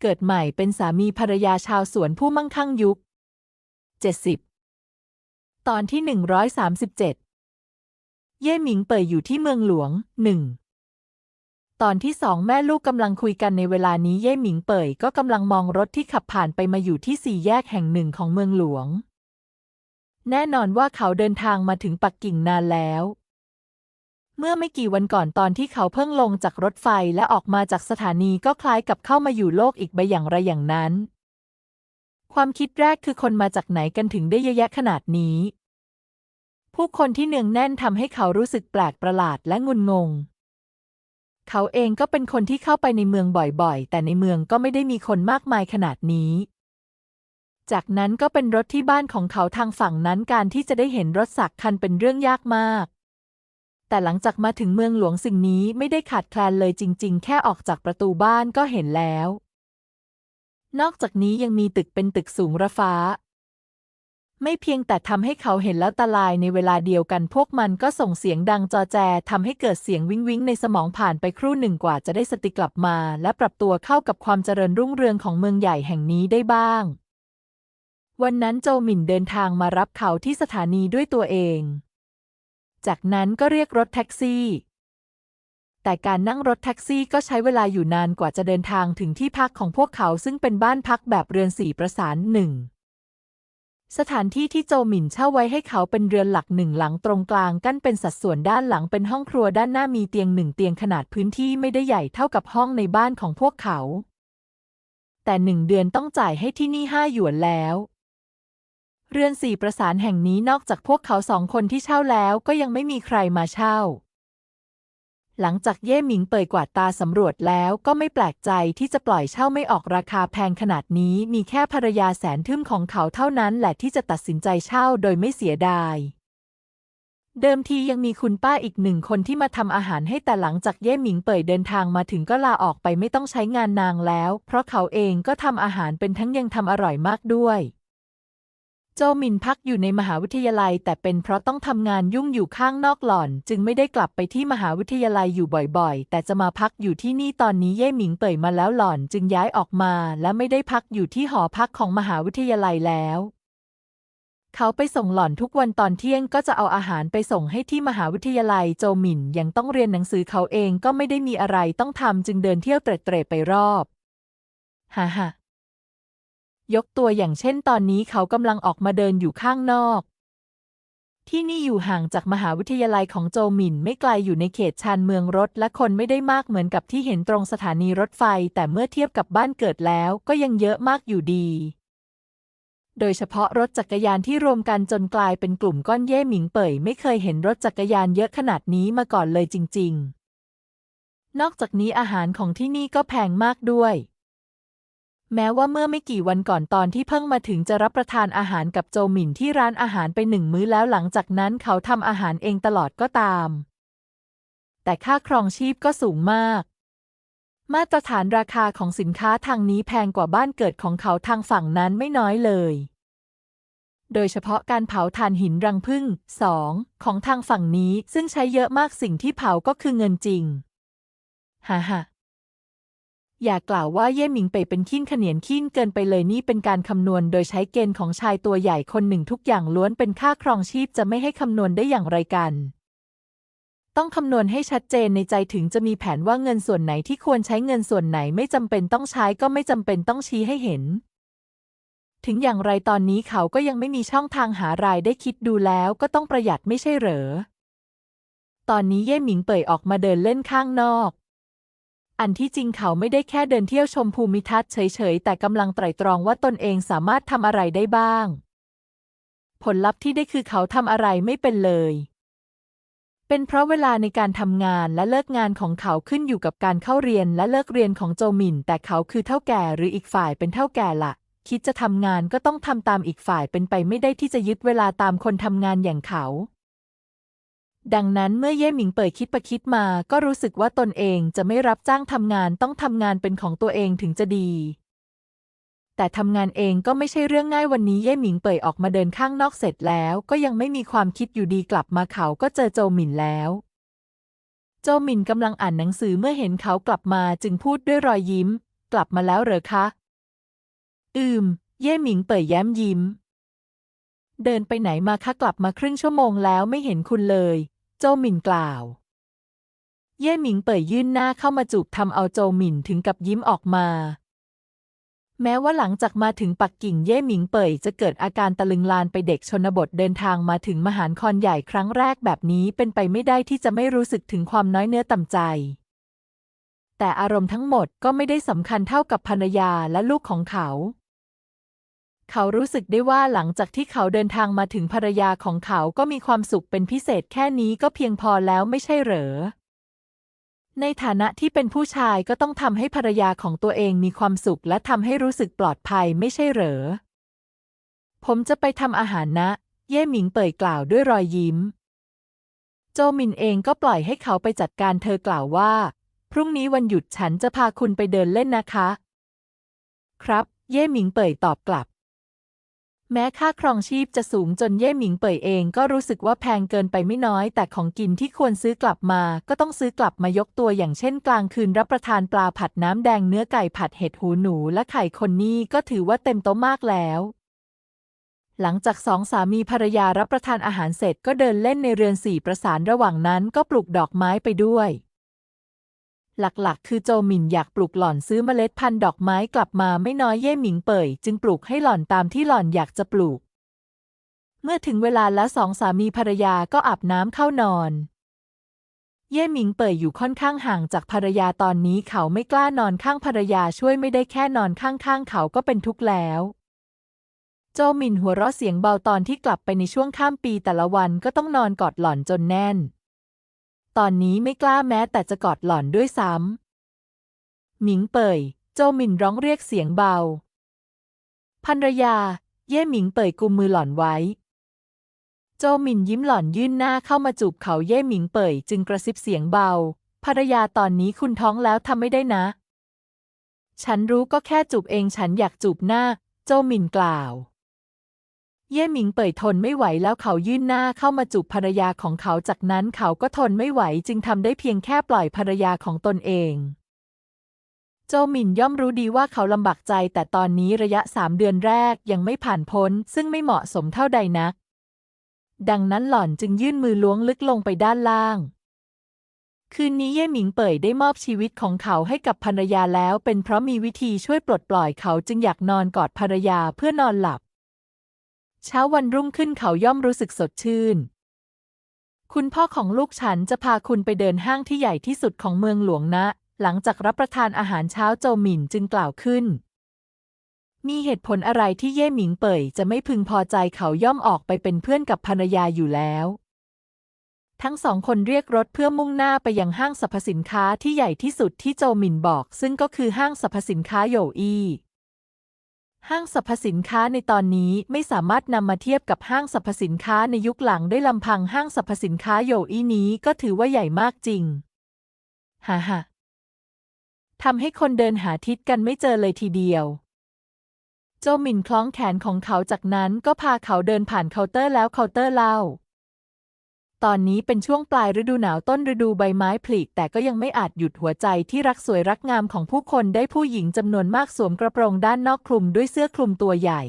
เกิดใหม่เป็นสามีภรรยาชาวสวนผู้มั่งคั่งยุค 70 ตอนที่ 137 เย่หมิงเป่ยอยู่ที่เมืองหลวงหนึ่งตอนที่สองแม่ลูกกำลังคุยกันในเวลานี้เย่หมิงเป่ยก็กำลังมองรถที่ขับผ่านไปมาอยู่ที่สี่แยกแห่งหนึ่งของเมืองหลวง แน่นอนว่าเขาเดินทางมาถึงปักกิ่งนานแล้ว เมื่อไม่กี่วันก่อนตอนที่เขาเพิ่งลงจากรถไฟและออกมาจากสถานีก็คล้ายกับเข้ามาอยู่โลกอีกใบอย่างไรอย่างนั้น ความคิดแรกคือคนมาจากไหนกันถึงได้เยอะแยะขนาดนี้ ผู้คนที่เนืองแน่นทำให้เขารู้สึกแปลกประหลาดและงุนงง เขาเองก็เป็นคนที่เข้าไปในเมืองบ่อยๆ แต่ในเมืองก็ไม่ได้มีคนมากมายขนาดนี้จากนั้นก็เป็นรถที่บ้านของเขาทางฝั่งนั้นการที่จะได้เห็นรถสักคันเป็นเรื่องยากมาก แต่หลังจากมาถึงเมืองหลวงสิ่งนี้ไม่ได้ขาดแคลนเลยจริง ๆ แค่ออกจากประตูบ้านก็เห็นแล้ว นอกจากนี้ยังมีตึกเป็นตึกสูงระฟ้า ไม่เพียงแต่ทำให้เขาเห็นแล้วตาลายในเวลาเดียวกันพวกมันก็ส่งเสียงดังจอแจทำให้เกิดเสียงวิ้งวิ้งในสมองผ่านไปครู่หนึ่งกว่าจะได้สติกลับมา และปรับตัวเข้ากับความเจริญรุ่งเรืองของเมืองใหญ่แห่งนี้ได้บ้าง วันนั้นโจหมิ่นเดินทางมารับเขาที่สถานีด้วยตัวเอง จากนั้นก็เรียกรถแท็กซี่ แต่การนั่งรถแท็กซี่ก็ใช้เวลาอยู่นานกว่าจะเดินทางถึงที่พักของพวกเขาซึ่งเป็นบ้านพักแบบเรือนสี่ประสานหนึ่งสถานที่ที่โจหมิ่นเช่าไว้ให้เขาเป็นเรือนหลักหนึ่งหลังตรงกลางกั้นเป็นสัดส่วนด้านหลังเป็นห้องครัวด้านหน้ามีเตียงหนึ่งเตียงขนาดพื้นที่ไม่ได้ใหญ่เท่ากับห้องในบ้านของพวกเขา แต่หนึ่งเดือนต้องจ่ายให้ที่นี่ห้าหยวนแล้ว เรือนสี่ประสานแห่งนี้นอกจากพวกเขาสองคนที่เช่าแล้วก็ยังไม่มีใครมาเช่า หลังจากเย่หมิงเปิดกวาดตาสำรวจแล้วก็ไม่แปลกใจที่จะปล่อยเช่าไม่ออกราคาแพงขนาดนี้ มีแค่ภรรยาแสนทึ่มของเขาเท่านั้นแหละที่จะตัดสินใจเช่าโดยไม่เสียดายเดิมทียังมีคุณป้าอีกหนึ่งคนที่มาทำอาหารให้แต่หลังจากเย่หมิงเปิดเดินทางมาถึงก็ลาออกไปไม่ต้องใช้งานนางแล้ว เพราะเขาเองก็ทำอาหารเป็นทั้งยังทำอร่อยมากด้วย โจมินพักอยู่ในมหาวิทยาลัย แต่เป็นเพราะต้องทำงานยุ่งอยู่ข้างนอกหล่อน จึงไม่ได้กลับไปที่มหาวิทยาลัยอยู่บ่อยๆ แต่จะมาพักอยู่ที่นี่ตอนนี้เย่หมิงเป่ยมาแล้วหล่อนจึงย้ายออกมา และไม่ได้พักอยู่ที่หอพักของมหาวิทยาลัยแล้วเขาไปส่งหล่อนทุกวันตอนเที่ยงก็จะเอาอาหารไปส่งให้ที่มหาวิทยาลัยโจหมินยังต้องเรียนหนังสือเขาเองก็ไม่ได้มีอะไรต้องทำจึงเดินเที่ยวเตร่ๆไปรอบ ฮ่าฮ่า ยกตัวอย่างเช่นตอนนี้เขากำลังออกมาเดินอยู่ข้างนอก ที่นี่อยู่ห่างจากมหาวิทยาลัยของโจหมินไม่ไกลอยู่ในเขตชานเมืองรถและคนไม่ได้มากเหมือนกับที่เห็นตรงสถานีรถไฟ แต่เมื่อเทียบกับบ้านเกิดแล้วก็ยังเยอะมากอยู่ดี โดยเฉพาะรถจักรยานที่รวมกันจนกลายเป็นกลุ่มก้อนเย่หมิงเป่ยไม่เคยเห็นรถจักรยานเยอะขนาดนี้มาก่อนเลยจริง ๆ นอกจากนี้อาหารของที่นี่ก็แพงมากด้วย แม้ว่าเมื่อไม่กี่วันก่อนตอนที่เพิ่งมาถึงจะรับประทานอาหารกับโจหมินที่ร้านอาหารไปหนึ่งมื้อแล้วหลังจากนั้นเขาทำอาหารเองตลอดก็ตาม แต่ค่าครองชีพก็สูงมาก มาตรฐานราคาของสินค้าทางนี้แพงกว่าบ้านเกิดของเขาทางฝั่งนั้นไม่น้อยเลย โดยเฉพาะการเผาถ่านหินรังผึ้งสองของทางฝั่งนี้ซึ่งใช้เยอะมากสิ่งที่เผาก็คือเงินจริงฮ่าฮ่า อย่ากล่าวว่าเย่หมิงเป่ยเป็นขี้นเขนียนขี้นเกินไปเลยนี่เป็นการคำนวณโดยใช้เกณฑ์ของชายตัวใหญ่คนหนึ่งทุกอย่างล้วนเป็นค่าครองชีพจะไม่ให้คำนวณได้อย่างไรกัน ต้องคำนวณให้ชัดเจนในใจถึงจะมีแผนว่าเงินส่วนไหนที่ควรใช้เงินส่วนไหนไม่จำเป็นต้องใช้ก็ไม่จำเป็นต้องชี้ให้เห็น ถึงอย่างไรตอนนี้เขาก็ยังไม่มีช่องทางหารายได้คิดดูแล้วก็ต้องประหยัดไม่ใช่เหรอตอนนี้เย่หมิงเป่ยออกมาเดินเล่นข้างนอก อันที่จริงเขาไม่ได้แค่เดินเที่ยวชมภูมิทัศน์เฉยๆ แต่กำลังไตร่ตรองว่าตนเองสามารถทำอะไรได้บ้าง ผลลัพธ์ที่ได้คือเขาทำอะไรไม่เป็นเลย เป็นเพราะเวลาในการทำงานและเลิกงานของเขาขึ้นอยู่กับการเข้าเรียนและเลิกเรียนของโจมิน แต่เขาคือเท่าแก่หรืออีกฝ่ายเป็นเท่าแก่ละคิดจะทำงานก็ต้องทำตามอีกฝ่ายเป็นไปไม่ได้ที่จะยึดเวลาตามคนทำงานอย่างเขา ดังนั้นเมื่อเย่หมิงเปิดคิดไปคิดมาก็รู้สึกว่าตนเองจะไม่รับจ้างทำงานต้องทำงานเป็นของตัวเองถึงจะดี แต่ทำงานเองก็ไม่ใช่เรื่องง่ายวันนี้เย่หมิงเปิดออกมาเดินข้างนอกเสร็จแล้ว ก็ยังไม่มีความคิดอยู่ดีกลับมาเขาก็เจอโจหมินแล้ว โจหมินกำลังอ่านหนังสือเมื่อเห็นเขากลับมาจึงพูดด้วยรอยยิ้ม กลับมาแล้วเหรอคะ อืม เย่หมิงเป่ยแย้มยิ้ม เดินไปไหนมาคะกลับมาครึ่งชั่วโมงแล้วไม่เห็นคุณเลย โจหมินกล่าว เย่หมิงเป่ยยื่นหน้าเข้ามาจูบทำเอาโจหมินถึงกับยิ้มออกมา แม้ว่าหลังจากมาถึงปักกิ่งเย่หมิงเป่ยจะเกิดอาการตะลึงลานไปเด็กชนบทเดินทางมาถึงมหานครใหญ่ครั้งแรกแบบนี้เป็นไปไม่ได้ที่จะไม่รู้สึกถึงความน้อยเนื้อต่ำใจแต่อารมณ์ทั้งหมดก็ไม่ได้สำคัญเท่ากับภรรยาและลูกของเขา เขารู้สึกได้ว่าหลังจากที่เขาเดินทางมาถึงภรรยาของเขาก็มีความสุขเป็นพิเศษแค่นี้ก็เพียงพอแล้วไม่ใช่เหรอ ในฐานะที่เป็นผู้ชายก็ต้องทำให้ภรรยาของตัวเองมีความสุขและทำให้รู้สึกปลอดภัยไม่ใช่เหรอ ผมจะไปทำอาหารนะ เย่หมิงเป่ยกล่าวด้วยรอยยิ้ม โจมินเองก็ปล่อยให้เขาไปจัดการเธอกล่าวว่า พรุ่งนี้วันหยุดฉันจะพาคุณไปเดินเล่นนะคะ ครับ เย่หมิงเป่ยตอบกลับ แม้ค่าครองชีพจะสูงจนเย่หมิงเป่ยเองก็รู้สึกว่าแพงเกินไปไม่น้อย แต่ของกินที่ควรซื้อกลับมา ก็ต้องซื้อกลับมายกตัวอย่างเช่น กลางคืนรับประทานปลาผัดน้ำแดงเนื้อไก่ผัดเห็ดหูหนูและไข่คนนี่ก็ถือว่าเต็มโต๊ะมากแล้ว หลังจากสองสามีภรรยารับประทานอาหารเสร็จก็เดินเล่นในเรือนสี่ประสานระหว่างนั้นก็ปลูกดอกไม้ไปด้วย หลักๆ คือโจหมินอยากปลูกหล่อนซื้อเมล็ดพันธุ์ดอกไม้กลับมาไม่น้อยเย่หมิงเป่ยจึงปลูกให้หล่อนตามที่หล่อนอยากจะปลูก เมื่อถึงเวลาแล้วสองสามีภรรยาก็อาบน้ำเข้านอน เย่หมิงเป่ยอยู่ค่อนข้างห่างจากภรรยาตอนนี้เขาไม่กล้านอนข้างภรรยาช่วยไม่ได้แค่นอนข้างๆ เขาก็เป็นทุกข์แล้วโจหมินหัวเราะเสียงเบาตอนที่กลับไปในช่วงข้ามปีแต่ละวันก็ต้องนอนกอดหล่อนจนแน่น ตอนนี้ไม่กล้าแม้แต่จะกอดหล่อนด้วยซ้ำหมิงเป่ย โจมินร้องเรียกเสียงเบาภรรยา เย่หมิงเป่ยกุมมือหล่อนไว้ โจมินยิ้มหล่อนยื่นหน้าเข้ามาจูบเขาเย่หมิงเป่ยจึงกระซิบเสียงเบา ภรรยาตอนนี้คุณท้องแล้วทำไม่ได้นะ ฉันรู้ก็แค่จูบเองฉันอยากจูบหน้า โจมินกล่าว เย่หมิงเป่ยทนไม่ไหวแล้วเขายื่นหน้าเข้ามาจูบภรรยาของเขาจากนั้นเขาก็ทนไม่ไหวจึงทำได้เพียงแค่ปล่อยภรรยาของตนเอง โจหมินย่อมรู้ดีว่าเขาลำบากใจแต่ตอนนี้ระยะสามเดือนแรกยังไม่ผ่านพ้น ซึ่งไม่เหมาะสมเท่าใดนัก ดังนั้นหล่อนจึงยื่นมือล้วงลึกลงไปด้านล่าง คืนนี้เย่หมิงเป่ยได้มอบชีวิตของเขาให้กับภรรยาแล้ว เป็นเพราะมีวิธีช่วยปลดปล่อยเขาจึงอยากนอนกอดภรรยาเพื่อนอนหลับ เช้าวันรุ่งขึ้นเขาย่อมรู้สึกสดชื่น คุณพ่อของลูกฉันจะพาคุณไปเดินห้างที่ใหญ่ที่สุดของเมืองหลวงนะ หลังจากรับประทานอาหารเช้าโจหมินจึงกล่าวขึ้น มีเหตุผลอะไรที่เย่หมิงเป่ยจะไม่พึงพอใจเขาย่อมออกไปเป็นเพื่อนกับภรรยาอยู่แล้ว ทั้งสองคนเรียกรถเพื่อมุ่งหน้าไปยังห้างสรรพสินค้าที่ใหญ่ที่สุดที่โจหมินบอก ซึ่งก็คือห้างสรรพสินค้าโยอี้ ห้างสรรพสินค้าในตอนนี้ไม่สามารถนำมาเทียบกับห้างสรรพสินค้าในยุคหลังได้ลำพังห้างสรรพสินค้าโยอี้นี้ก็ถือว่าใหญ่มากจริง ฮ่าฮ่าทำให้คนเดินหาทิศกันไม่เจอเลยทีเดียว โจหมินคล้องแขนของเขาจากนั้นก็พาเขาเดินผ่านเคาน์เตอร์แล้วเคาน์เตอร์เล่า ตอนนี้เป็นช่วงปลายฤดูหนาวต้นฤดูใบไม้ผลิแต่ก็ยังไม่อาจหยุดหัวใจที่รักสวยรักงามของผู้คนได้ผู้หญิงจำนวนมากสวมกระโปรงด้านนอกคลุมด้วยเสื้อคลุมตัวใหญ่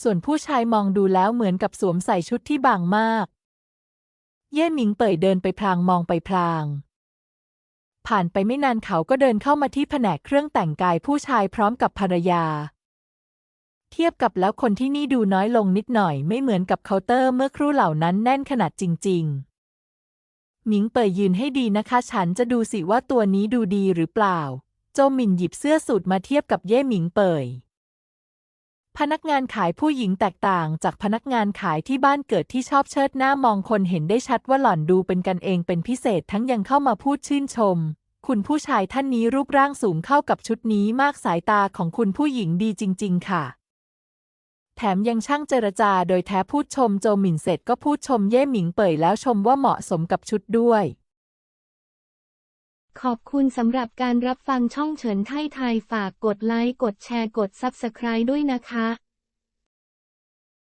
ส่วนผู้ชายมองดูแล้วเหมือนกับสวมใส่ชุดที่บางมาก เย่หมิงเป่ยเดินไปพลางมองไปพลาง ผ่านไปไม่นานเขาก็เดินเข้ามาที่แผนกเครื่องแต่งกายผู้ชายพร้อมกับภรรยา เทียบกับแล้วคนที่นี่ดูน้อยลงนิดหน่อยไม่เหมือนกับเคาน์เตอร์เมื่อครู่เหล่านั้นแน่นขนาดจริง ๆ หมิงเป่ยยืนให้ดีนะคะ ฉันจะดูสิว่าตัวนี้ดูดีหรือเปล่า โจหมินหยิบเสื้อสูทมาเทียบกับเย่หมิงเป่ยพนักงานขายผู้หญิงแตกต่างจากพนักงานขายที่บ้านเกิดที่ชอบเชิดหน้ามองคนเห็นได้ชัดว่าหล่อนดูเป็นกันเองเป็นพิเศษทั้งยังเข้ามาพูดชื่นชม คุณผู้ชายท่านนี้รูปร่างสูงเข้ากับชุดนี้มากสายตาของคุณผู้หญิงดีจริง ๆ ค่ะ แถมยังช่างเจรจาโดยแท้พูดชมโจหมินเสร็จก็พูดชมเย่หมิงเป่ยแล้วชมว่าเหมาะสมกับชุดด้วย ขอบคุณสำหรับการรับฟังช่องเฉินไทยไทยฝากกดไลค์กดแชร์กด Subscribe ด้วยนะคะ